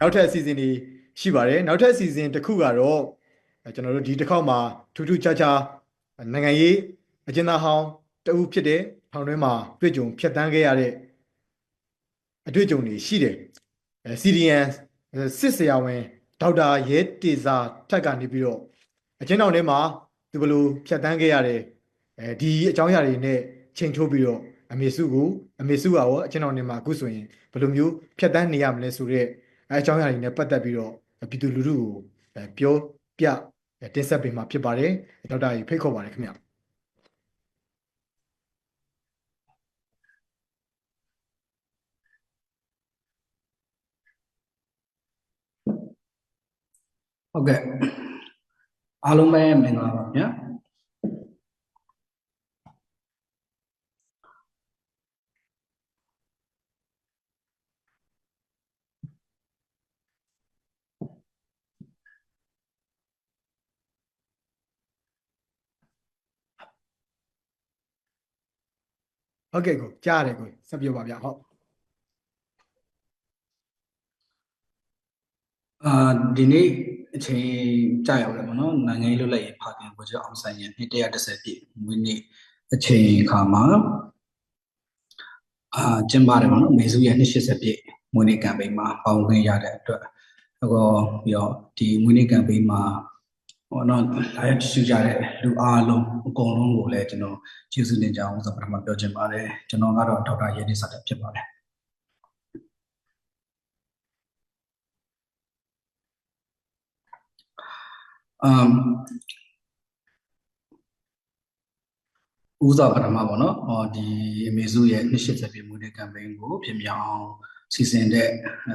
နောက်ထပ်အစီအစဉ်တွေရှိပါတယ်နောက်ထပ်အစီအစဉ်တစ်ခုကတော့အဲကျွန်တော်တို့ဒီတစ်ခေါက်မှာထူးထူးခြားခြားနိုင်ငံရေးအကျဉ်းသားဟောင်းတဦးဖြစ်တဲ့ထောင်တွင်းမှာတွေ့ကြုံဖြတ်တန်းခဲ့ရတဲ့အတွေ့အကြုံတွေရှိတယ်အဲ CDN စစ်ဆရာဝန်ဒေါက်တာရဲတေစာထက်ကနေပြီးတော့အကျဉ်းထောင်ထဲမှာသူဘယ်လိုဖြတ်တန်းခဲ့ရတယ်အဲဒီအကြောင်းအရာတွေနဲ့ချိန်ထိုးပြီးတော့အမေစုကိုအမေစုကရောအကျဉ်းထောင်ထဲမှာအခုဆိုရင်ဘယ်လိုမျိုးဖြတ်တန်းနေရမလဲဆိုတော့ အဲအကြောင်းအရာတွေနဲ့ပတ်သက်ပြီးတော့ပြည်သူလူထုကိုအဲပြောပြတင်ဆက်ပေးမှာဖြစ်ပါတယ်ဒေါက်တာကြီးဖိတ်ခေါ်ပါတယ်ခင်ဗျဟုတ်ကဲ့အားလုံးပဲမင်္ဂလာပါဗျာ။ ဟုတ်ကဲ့ကိုကြားရတယ်ကိုဆက်ပြောပါဗျာဟုတ်အာဒီနေ့အချိန်ကြာရောက်တယ်ပေါ့နော်နိုင်ငံရေးလွတ်လပ်ရေးဖခင်ကိုကျော်အောင်ဆိုင်ရဲ့နှစ်130ပြည့်မွေးနေ့အချိန်ခါမှာအာကျင်းပါတယ်ပေါ့နော်မေစုရဲ့280ပြည့်မွေးနေ့ကမ်ပိန်းမှာပေါဝင်ခွင့်ရတဲ့အတွက်အခုပြီးတော့ဒီမွေးနေ့ကမ်ပိန်းမှာ ဟောတော့လာရရှိကြတဲ့လူအားလုံးအကုန်လုံးကိုလည်းကျွန်တော်ကျေးဇူးတင်ကြအောင်ဆိုပထမပြောချင်ပါတယ်ကျွန်တော်ကတော့ဒေါက်တာရဲနေစာတက်ဖြစ်ပါတယ်အမ်ဦးစွာပထမပေါ့နော်ဟောဒီအမေစုရဲ့280ပြည့်မွေးနေ့ကမ်ပိန်းကိုပြင်ပြအောင်စီစဉ်တဲ့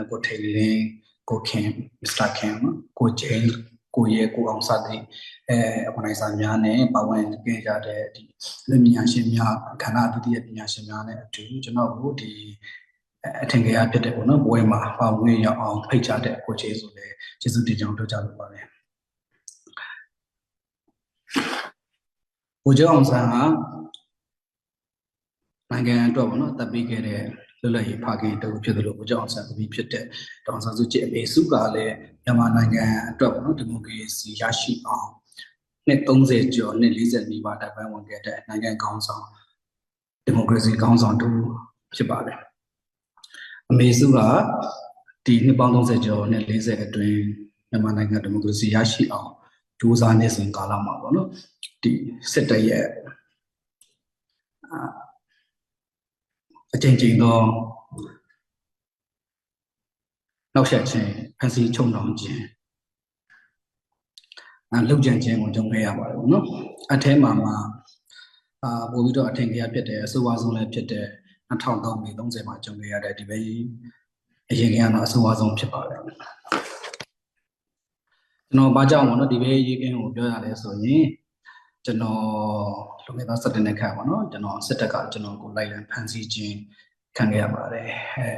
ကိုထိန်လင်းကိုခင်မစ္စတာခင်ကိုဂျိန်း ကိုရဲကိုအောင်စတဲ့အဲအပိုင်းစာများနဲ့ပါဝင်ခဲ့ကြတဲ့ဒီလူပညာရှင်များခန္ဓာအတ္တိယပညာရှင်များနဲ့အတူကျွန်တော်တို့ဒီအထင်ကြီးဖြစ်တဲ့ပေါ့နော်ဘဝမှာပါဝင်ရအောင်ဖိတ်ချတဲ့ကိုကျေးဇူးလည်းကျေးဇူးတင်ကြောင်းပြောကြလိုပါတယ်ဘိုးကျောင်းအောင်ဆန်းကနိုင်ငံအတွက်ပေါ့နော်တပ်ပေးခဲ့တဲ့လွတ်လပ်ရေးဖခင်တူဖြစ်တယ်လို့ဘိုးကျောင်းအောင်ဆန်းသမီးဖြစ်တဲ့တောင်ဆန်းစုကြည်အမေစုကလည်းမြန်မာနိုင်ငံအတွက်ပေါ့နော်ဒီမိုကရေစီရရှိအောင်နှစ်30ကျော်နှစ်40နီးပါးတိုင်ပန်းဝင်ခဲ့တဲ့နိုင်ငံကောင်းဆောင်ဒီမိုကရေစီကောင်းဆောင်တူဖြစ်ပါတယ်အမေစုကဒီနှစ်ပေါင်း30ကျော်နှစ်40အတွင်းမြန်မာနိုင်ငံဒီမိုကရေစီရရှိအောင်ကြိုးစားနေစဉ်ကာလမှာပေါ့နော်ဒီစစ်တပ်ရဲ့အာ အချိန်ချင်းသောနောက်ဆက်ခြင်းဖန်စီချုံတော်ခြင်းအဲလောက်ကျန်ခြင်းကိုကြုံခဲ့ရပါတယ်ပေါ့နော်အထဲမှာမှာအာပို့ပြီးတော့အထင်ကြီးဖြစ်တယ်အဆိုးဝါးဆုံးလည်းဖြစ်တယ်2030မေ30မှာကြုံခဲ့ရတဲ့ဒီပဲအရင်ကတော့အဆိုးဝါးဆုံးဖြစ်ပါတယ်ကျွန်တော်ဘာကြောင့်ပေါ့နော်ဒီပဲရေးကင်းကိုပြောရလဲဆိုရင် ကျွန်တော်လူငယ်သားစက်တင်တဲ့ခါပေါ့နော်ကျွန်တော်စစ်တပ်ကကျွန်တော်ကိုလိုက်လံဖမ်းဆီးခြင်းခံခဲ့ရပါတယ်အဲ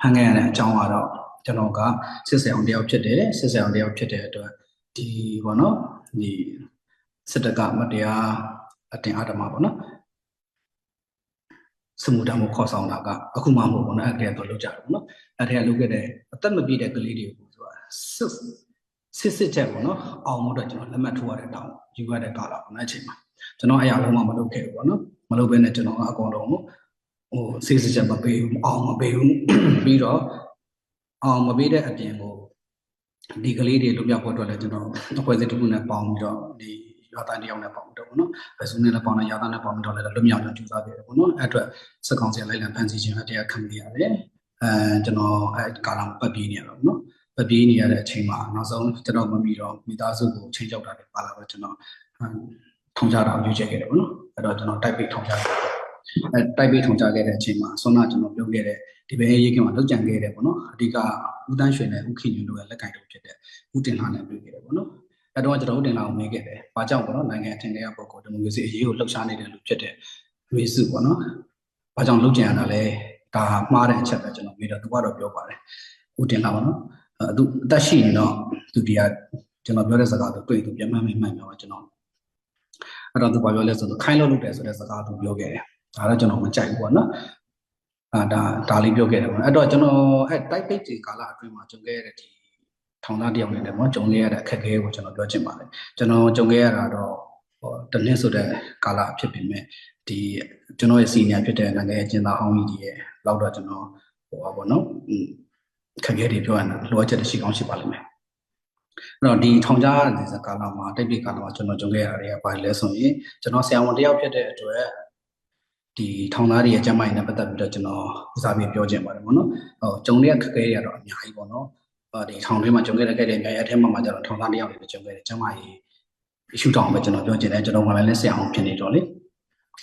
ဖမ်းခဲ့ရတဲ့အကြောင်းကတော့ကျွန်တော်ကစစ်စေအောင်တယောက်ဖြစ်တယ်စစ်စေအောင်တယောက်ဖြစ်တဲ့အတွက်ဒီပေါ့နော်ဒီစစ်တပ်ကမတရားအတင်အဓမ္မပေါ့နော်စမှုတမ်းကိုခေါ်ဆောင်တာကအခုမှမဟုတ်ဘူးနော်အဲ့ဒါတော့လုပ်ကြတယ်ပေါ့နော်အဲ့ဒါလုပ်ခဲ့တဲ့အသက်မပြည့်တဲ့ကလေးတွေကိုဆိုတာစစ်စစ်စစ်ချက်ပေါ့နော်အောင်လို့တော့ကျွန်တော်လက်မှတ်ထိုးရတဲ့တောင်း ယူရတဲ့ကာလပေါ့နော်အချိန်မှာကျွန်တော်အရာလုံးဝမလုပ်ခဲ့ဘူးပေါ့နော်မလုပ်ဘဲနဲ့ကျွန်တော်အကောင်တော့ဟိုစစ်စစ်ချက်မပေးဘူးအောင်မပေးဘူးပြီးတော့အောင်မပေးတဲ့အပြင်ကိုဒီကလေးတွေလွတ်မြောက်ဖို့အတွက်လည်းကျွန်တော်အဖွဲ့အစည်းတစ်ခုနဲ့ပေါင်းပြီးတော့ဒီရွာသားတယောက်နဲ့ပေါင်းတော့ပေါ့နော်ဘယ်စုနဲ့လည်းပေါင်းတယ်ရွာသားနဲ့ပေါင်းပြီးတော့လည်းလွတ်မြောက်အောင်ကြိုးစားခဲ့တယ်ပေါ့နော်အဲ့အတွက်စက်ကောင်စီလိုက်လံဖန်ဆီးခြင်းအတရားခံခဲ့ရတယ်အဲကျွန်တော်အဲကာလပတ်ပြေးနေရတော့နော် ပတ်ပြေးနေရတဲ့အချိန်မှာနောက်ဆုံးကျွန်တော်မမီတော့မိသားစုကိုချိန်ကြောက်တာတွေပါလာတော့ကျွန်တော်ထုံကြတာရွေးချယ်ခဲ့တယ်ပေါ့နော်အဲ့တော့ကျွန်တော်တိုက်ပိတ်ထုံကြတယ်အဲတိုက်ပိတ်ထုံကြခဲ့တဲ့အချိန်မှာဆွမ်းနာကျွန်တော်ပြောခဲ့တဲ့ဒီဘဲရေးကမှာလောက်ကြံခဲ့တယ်ပေါ့နော်အဓိကဦးတန်းရွှေနဲ့ဦးခင်ညွန့်တို့ရဲ့လက်ကင်တို့ဖြစ်တဲ့ဦးတင်လာနဲ့တွေ့ခဲ့တယ်ပေါ့နော်အဲ့တော့ကျွန်တော်ဦးတင်လာကိုမေးခဲ့တယ်။ဘာကြောင့်ပေါ့နော်နိုင်ငံအထင်ကြီးပုဂ္ဂိုလ်ဒီမိုကရေစီအရေးကိုလှုပ်ရှားနေတဲ့လူဖြစ်တဲ့အမေစုပေါ့နော်။ဘာကြောင့်လှုပ်ကြံရတာလဲ။ဒါမှားတဲ့အချက်ပဲကျွန်တော်မေးတော့သူကတော့ပြောပါတယ်။ဦးတင်လာပေါ့နော်။အဲ သူအသက်ရှိရင်တော့သူဒီကကျွန်တော်ပြောတဲ့စကားတော့တွေ့သူပြန်မှန်းမှန်းမှန်းပြောကျွန်တော်အဲ့တော့သူဘာပြောလဲဆိုတော့ခိုင်းလို့လုပ်တယ်ဆိုတဲ့စကားသူပြောခဲ့တယ်။ဒါတော့ကျွန်တော်မကြိုက်ဘူးပေါ့နော်အာဒါဒါလေးပြောခဲ့တယ်ပေါ့နော်အဲ့တော့ကျွန်တော်အဲ့တိုက်ပိတ်ဒီကာလအတွင်းမှာကြုံခဲ့ရတဲ့ဒီထောင်သားတယောက်နေတယ်ပေါ့နော်ကြုံခဲ့ရတဲ့အခက်အခဲကိုကျွန်တော်ပြောချင်ပါတယ်ကျွန်တော်ကြုံခဲ့ရတာတော့ဟိုတနည်းဆိုတဲ့ကာလဖြစ်ပေမဲ့ဒီကျွန်တော်ရဲ့စီနီယာဖြစ်တဲ့နိုင်ငံရဲ့ကျင်းသားဟောင်းကြီးရဲ့လောက်တော့ကျွန်တော်ဟိုပါပေါ့နော်อืม ခက်ခဲတွေပြောရတာလိုအပ်ချက်တွေရှိကောင်းရှိပါလိမ့်မယ်အဲ့တော့ဒီထောင်ကြားတဲ့ဒီကာလမှာတိုက်ပိတ်ကာလမှာကျွန်တော်ကြုံခဲ့ရတာတွေကဘာလဲဆိုရင်ကျွန်တော်ဆရာဝန်တယောက်ဖြစ်တဲ့အတွက်ဒီထောင်သားတွေရဲ့ကျန်းမာရေးနဲ့ပတ်သက်ပြီးတော့ကျွန်တော်ဥစားပြီးပြောချင်ပါတယ်ပေါ့နော်ဟိုကြုံတဲ့ခက်ခဲတွေကတော့အများကြီးပေါ့နော်ဒီထောင်ထဲမှာကြုံခဲ့တဲ့ခဲ့တဲ့အများကြီးအထက်မှာမှကျတော့ထောင်သားတယောက်တွေကြုံခဲ့တဲ့ကျန်းမာရေး issue တောင်ပဲကျွန်တော်ပြောချင်တယ်ကျွန်တော်ကလည်းဆရာအောင်ဖြစ်နေတော့လေ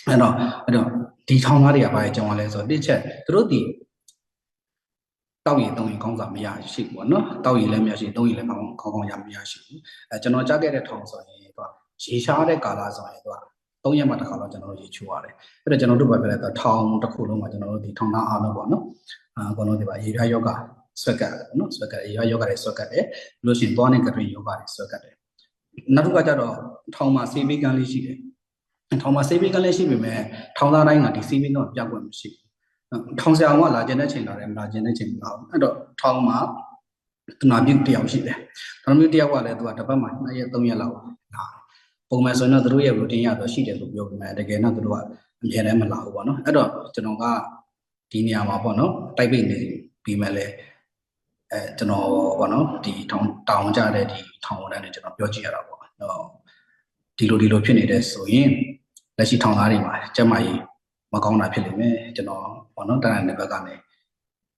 အဲ့တော့အဲ့တော့ဒီထောင်သားတွေကဘာအကြောင်းလဲဆိုတော့တစ်ချက်သူတို့ဒီ တောက်ရည်တုံးရင်ကောင်းစားမရရှိဘူးပေါ့နော်တောက်ရည်လည်းမရရှိတုံးရည်လည်းကောင်းကောင်းကောင်းရမရရှိဘူးအဲကျွန်တော်ကြားခဲ့တဲ့ထောင်ဆိုရင်သူကရေရှားတဲ့ကာလဆိုရင်သူကသုံးရက်မှတစ်ခါတော့ကျွန်တော်တို့ရေချိုးရတယ်အဲ့တော့ကျွန်တော်တို့ပဲပြလဲတော့ထောင်တစ်ခုလုံးမှာကျွန်တော်တို့ဒီထောင်သားအားလုံးပေါ့နော်အာအကုန်လုံးဒီပါရေပြားယောဂဆွက်ကတ်ပေါ့နော်ဆွက်ကတ်ရေပြားယောဂတွေဆွက်ကတ်တယ်လို့ရှိရင်သွားနေကြတဲ့ယောဂတွေဆွက်ကတ်တယ်နောက်တစ်ခါကျတော့ထောင်မှာစေးပေးကန်းလေးရှိတယ်ထောင်မှာစေးပေးကန်းလေးရှိပေမဲ့ထောင်သားတိုင်းကဒီစေးပေးကန်းပြတ်ွက်မရှိဘူး ထောင်ဆရာကလာကျင်တဲ့ချိန်လာတယ်မလာကျင်တဲ့ချိန်မလာဘူးအဲ့တော့ထောင်မှာတနာပြုတ်တယောက်ရှိတယ်တနာပြုတ်တယောက်ကလည်းသူကတစ်ပတ်မှ2ရက်3ရက်လောက်လာပုံမှန်ဆိုရင်တော့သူတို့ရဲ့ routine ရတော့ရှိတယ်လို့ပြောပေမဲ့တကယ်တော့သူတို့ကအမြဲတမ်းမလာဘူးပေါ့နော်အဲ့တော့ကျွန်တော်ကဒီနေရာမှာပေါ့နော်တိုက်ပိတ်နေပြီးမှလည်းအဲကျွန်တော်ပေါ့နော်ဒီထောင်တောင်ကြတဲ့ဒီထောင်ဝန်ထမ်းတွေကျွန်တော်ပြောကြည့်ရတာပေါ့နော်ဒီလိုဒီလိုဖြစ်နေတဲ့ဆိုရင်လက်ရှိထောင်သားတွေမှာကျမကြီးမကောင်းတာဖြစ်နေမယ်ကျွန်တော် ပေါ့နော်တရတဲ့ဘက်ကနေ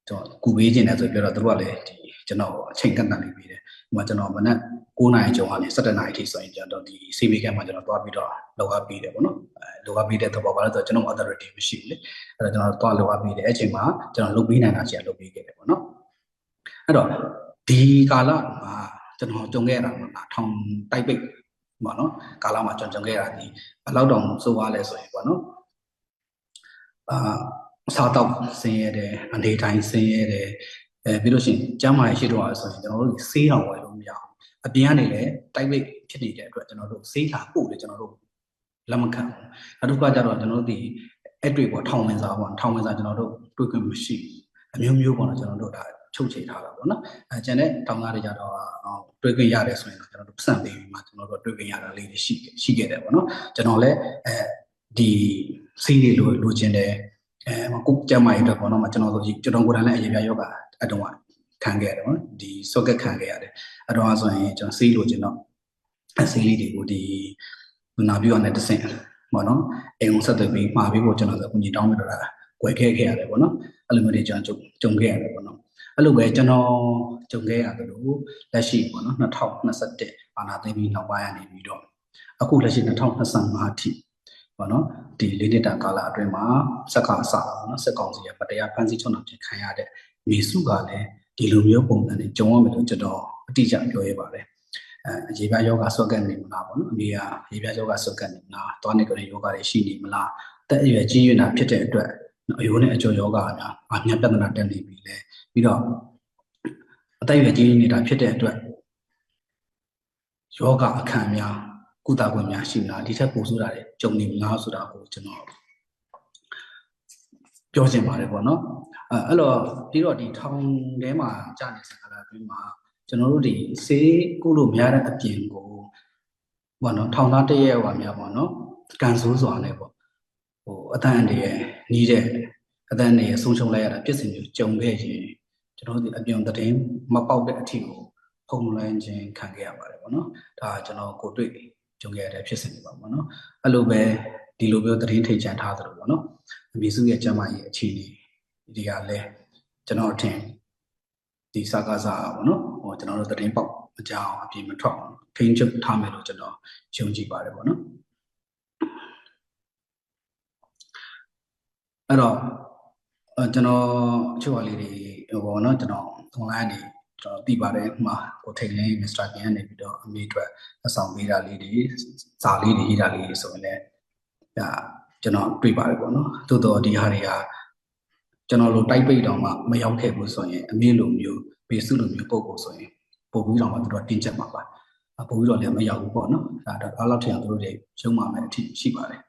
ကျွန်တော်ကူပေးခြင်းတယ်ဆိုပြောတော့တို့ကလည်းဒီကျွန်တော်အချိန်ကန့်တန့်လေးပေးတယ်ဒီမှာကျွန်တော်မနက်9နာရီကျော်ကနေ17နာရီထိဆိုရင်ကျွန်တော်ဒီ CV ကမှာကျွန်တော်တွားပြီးတော့လောက်အပ်ပြီးတယ်ပေါ့နော်အဲလောက်အပ်ပြီးတဲ့သဘောပါလို့ဆိုကျွန်တော် authority မရှိဘူးလေအဲ့တော့ကျွန်တော်တွားလောက်အပ်ပြီးတယ်အဲ့ချိန်မှာကျွန်တော်လုပ်ပြီးနိုင်တာရှိရလုပ်ပြီးခဲ့တယ်ပေါ့နော်အဲ့တော့ဒီကာလမှာကျွန်တော်ကြုံခဲ့ရတာမှာထောင်တိုက်ပိတ်ပေါ့နော်ကာလမှာကျွန်တော်ကြုံခဲ့ရတာဒီဘယ်လောက်တောင်စိုးသွားလဲဆိုရင်ပေါ့နော်အာ စားတော့ဆင်းရဲတယ်အနေတိုင်းဆင်းရဲတယ်အဲပြီးလို့ရှိရင်ကျမ်းမာရေးရှိတော့ဆိုရင်ကျွန်တော်တို့ဆေးတော်ဝယ်လို့မရအောင်အပြင်ကနေလည်းတိုက်ပိတ်ဖြစ်နေတဲ့အတွက်ကျွန်တော်တို့ဆေးလာပို့လေကျွန်တော်တို့လက်မခံဘူးနောက်တစ်ခါကျတော့ကျွန်တော်တို့ဒီအဲ့တွေ့ပေါ့ထောင်ဝင်စားပေါ့ထောင်ဝင်စားကျွန်တော်တို့တွေ့ခွင့်မရှိအမျိုးမျိုးပေါ့နော်ကျွန်တော်တို့ဒါချုပ်ချယ်ထားတာပေါ့နော်အဲကျန်တဲ့တောင်သားတွေကြတော့တွေ့ခွင့်ရတယ်ဆိုရင်တော့ကျွန်တော်တို့စံပေးပြီးမှကျွန်တော်တို့တွေ့ခွင့်ရတာလေးတွေရှိရှိခဲ့တယ်ပေါ့နော်ကျွန်တော်လည်းအဲဒီစီးတွေလိုလိုချင်တယ် အဲကိုကျမရတဲ့ပေါ့နော်ကျွန်တော်တို့ကျွန်တော်ကိုယ်တိုင်လည်းအရေးပြယောဂအတုံးကခံခဲ့ရတယ်ပေါ့ဒီ socket ခံခဲ့ရတယ်အတော့ဆိုရင်ကျွန်တော်စီးလိုချင်တော့စီးလေးတွေကိုဒီနာပြီးအောင်နဲ့တဆင့်ပေါ့နော်အိမ်ုံဆက်သွယ်ပြီးမှာပြီးဖို့ကျွန်တော်အခုညီတောင်းပြီးတော့ကွယ်ခဲ့ခဲ့ရတယ်ပေါ့နော်အဲ့လိုမျိုးတွေကျွန်တော်ကြုံခဲ့ရတယ်ပေါ့နော်အဲ့လိုပဲကျွန်တော်ကြုံခဲ့ရတယ်လို့လက်ရှိပေါ့နော်2021အာနာသိပြီးနောက်ပိုင်းရနေပြီးတော့အခုလက်ရှိ2025အထိ ပေါ့နော်ဒီလေးနှစ်တာကာလအတွင်းမှာစက်ကအစပေါ့နော်စက်ကောင်စီရဲ့ပတရားဖန်ဆီးချုံနှောင်ခြင်းခံရတဲ့မေစုကလည်းဒီလိုမျိုးပုံစံနဲ့ကြုံရမယ်လို့ကျွန်တော်အတိအကျပြောရပါတယ်အဲရေပြားယောဂဆွက်ကတ်နေမလားပေါ့နော်အမေကရေပြားယောဂဆွက်ကတ်နေမလားသွားနေကြတဲ့ယောဂတွေရှိနေမလားတက်အရွယ်ကြီးရတာဖြစ်တဲ့အတွက်အယိုးနဲ့အကျော်ယောဂအများအများပြဿနာတက်နေပြီလေပြီးတော့အသက်အရွယ်ကြီးနေတာဖြစ်တဲ့အတွက်ယောဂအခန့်များ ကုသခွင့်များရှိမလားဒီထက်ပိုဆိုးတာတွေကြုံနေမလားဆိုတာကိုကျွန်တော်ပြောချင်ပါတယ်ပေါ့နော်အဲအဲ့တော့ပြီးတော့ဒီထောင်ထဲမှာကြာနေစကားလာပြီးမှာကျွန်တော်တို့ဒီဆေးကုလို့မရတဲ့အပြင်ကိုပေါ့နော်ထောင်သားတည့်ရဲ့ဟောများပေါ့နော်ကန်ဆိုးစွာနဲ့ပေါ့ဟိုအတန်အန္တရာယ်နီးတဲ့အတန်အန္တရာယ်ဆုံးရှုံးလိုက်ရတာဖြစ်စဉ်မျိုးကြုံခဲ့ရင်ကျွန်တော်တို့ဒီအပြင်သတင်းမပေါက်တဲ့အထီကိုဖုံလွှမ်းခြင်းခံခဲ့ရပါတယ်ပေါ့နော်ဒါကျွန်တော်ကိုတွေ့ ကြုံခဲ့ရတဲ့ဖြစ်စဉ်တွေပါပေါ့နော်အဲ့လိုပဲဒီလိုမျိုးသတင်းထိန်ချန်ထားသလိုပေါ့နော်အမေစုရဲ့ကျမ်းမာရေးအခြေအနေဒီကလည်းကျွန်တော်အထင်ဒီစကားစားပေါ့နော်ဟိုကျွန်တော်တို့သတင်းပေါက်မကြအောင်အပြင်မထွက်အောင်ထိန်းချုပ်ထားမယ်လို့ကျွန်တော်ယုံကြည်ပါတယ်ပေါ့နော်အဲ့တော့ကျွန်တော်အချို့ဟာလေးတွေဟိုပေါ့နော်ကျွန်တော် online နေ ကျွန်တော်သိပါတယ်မှာကိုထိန်လင်း Mr. Kin ကနေပြီးတော့အမေအတွက်အဆောင်ပေးတာလေးတွေစာလေးတွေရေးတာလေးတွေဆိုရင်လည်းဒါကျွန်တော်တွေ့ပါတယ်ပေါ့နော်သို့တော့ဒီဟာတွေကကျွန်တော်လိုတိုက်ပိတ်တော့မှမရောက်ခဲ့ဘူးဆိုရင်အမေလိုမျိုးဘေစုလိုမျိုးပုံကိုဆိုရင်ပို့ပြီးတော့မှသူတို့တင်ချက်မှာပါပို့ပြီးတော့လည်းမရောက်ဘူးပေါ့နော်ဒါတော့အားလောက်ထင်အောင်သူတို့တွေရုံးမှမယ်အထိရှိပါတယ်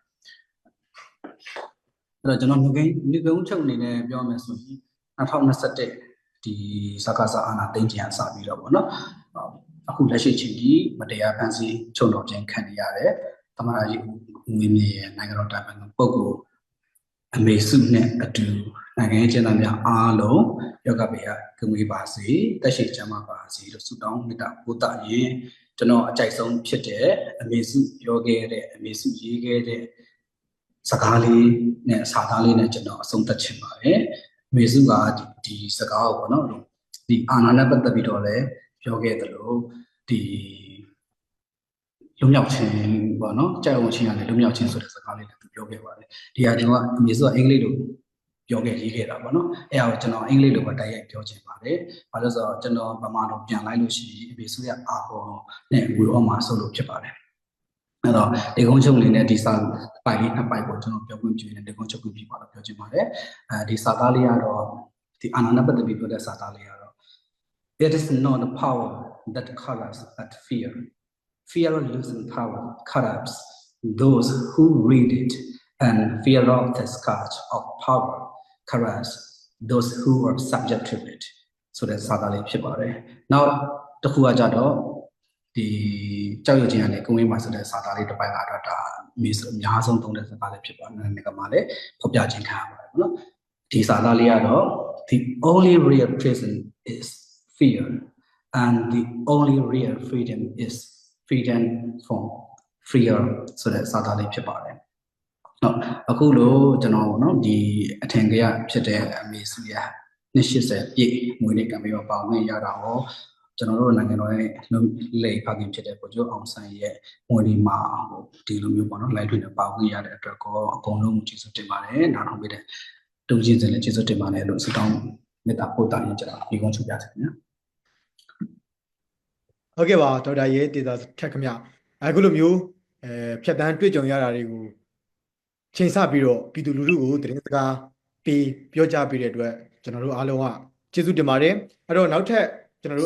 အဲ့တော့ကျွန်တော်ငကိန်းငကိန်းချုပ်အနေနဲ့ပြောမယ်ဆိုရင်2021 ဒီစကားစာအာဏာသိမ်းခြင်းအစပြီးတော့ဗောနော်အခုလက်ရှိချိန်ကြီးမတရားဖန်ဆီးချုပ်တော်ခြင်းခံနေရတယ်သမရကြီးဦးဝင်းမြင့်ရဲ့နိုင်ငံတော်တိုင်ပင်ခံပုဂ္ဂိုလ်အမေစုနဲ့အတူနိုင်ငံရေးကျင်းသားများအားလုံးယောဂဘေယကငွေပါစေတက်ရှိချမ်းသာပါစေလို့ဆုတောင်းမေတ္တာပို့သရင်ကျွန်တော်အကြိုက်ဆုံးဖြစ်တဲ့အမေစုပြောခဲ့တဲ့အမေစုရေးခဲ့တဲ့စကားလေးနဲ့စာသားလေးနဲ့ကျွန်တော်အဆုံးသတ်ချင်ပါတယ်။ မေစုကဒီဒီစကားကိုပေါ့နော်ဒီအာနာနဲ့ပတ်သက်ပြီးတော့လည်းပြောခဲ့သလိုဒီလုံမြောက်ခြင်းပေါ့နော်ကြောက်ရွံ့ခြင်းရတယ်လုံမြောက်ခြင်းဆိုတဲ့စကားလေးလည်းသူပြောခဲ့ပါတယ်။ဒီဟာကျွန်တော်ကအမေစုကအင်္ဂလိပ်လိုပြောခဲ့ရေးခဲ့တာပေါ့နော်။အဲ့ဒါကိုကျွန်တော်အင်္ဂလိပ်လိုပဲတိုက်ရိုက်ပြောချင်ပါတယ်။ဘာလို့လဲဆိုတော့ကျွန်တော်ဗမာလိုပြန်လိုက်လို့ရှိရင်အမေစုရဲ့အာဘော်နဲ့ဝေအော်မှာဆိုလို့ဖြစ်ပါတယ်။အဲ့ တော့ဒီကုန်းချုပ်လေးနဲ့ဒီစာပိုက်လေးနှစ်ပိုက်ကိုကျွန်တော်ပြောခွင့်ပြုနေဒီကုန်းချုပ်ပြပြပါတော့ပြောချင်ပါတယ်အဲဒီစာသားလေးကတော့ဒီအာနာနပတ်သက်ပြီးပြောတဲ့စာသားလေးကတော့ it is not the power that corrupts but fear fear losing power corrupts those who read it and fear of the scourge of power corrupts those who are subject to it ဆိုတဲ့စာသားလေးဖြစ်ပါတယ်နောက်တစ်ခုကကြတော့ ဒီကြောက်ရွံ့ခြင်းကနေကုန်းဝင်းမှာဆိုတဲ့စာသားလေးတစ်ပိုင်းကတော့ဒါအမေအများဆုံးသုံးတဲ့စာသားလေးဖြစ်ပါတယ်။ဒီကမှာလည်းဖော်ပြခြင်းခံရပါတယ်နော်။ဒီစာသားလေးကတော့ the only real prison is fear and the only real freedom is freedom from fear ဆိုတဲ့စာသားလေးဖြစ်ပါတယ်။နော်အခုလို့ကျွန်တော်နော်ဒီအထင်ကြီးဖြစ်တဲ့အမေစုရ280ပြည့်မွေးနေ့ကံပြီးတော့ပေါင်းနေရတာဟော ကျွန်တော်တို့နိုင်ငံတော်ရဲ့လေဖခင်ဖြစ်တဲ့ကိုကျိုးအောင်ဆန်းရဲ့ဝင်ဒီမှာဟိုဒီလိုမျိုးပေါ့နော် live တွေနဲ့ပါဝင်ရတဲ့အတွက်ကောအကုန်လုံးကိုကျေးဇူးတင်ပါတယ်နားထောင်ပေးတဲ့တုံ့ချင်းစင်လည်းကျေးဇူးတင်ပါတယ်လို့ဆုတောင်းမေတ္တာပို့တာရင်ကျွန်တော်ဒီကုန်းချုပ်ပြချင်ခင်ဗျာဟုတ်ကဲ့ပါဒေါက်တာရဲတေသာထက်ခမအခုလိုမျိုးအဲဖြတ်တန်းတွေ့ကြုံရတာတွေကိုချိန်ဆပြီးတော့ပြည်သူလူထုကိုသတင်းစကားပေးပြောကြားပေးတဲ့အတွက်ကျွန်တော်တို့အားလုံးကကျေးဇူးတင်ပါတယ်အဲ့တော့နောက်ထပ်ကျွန်တော်တို့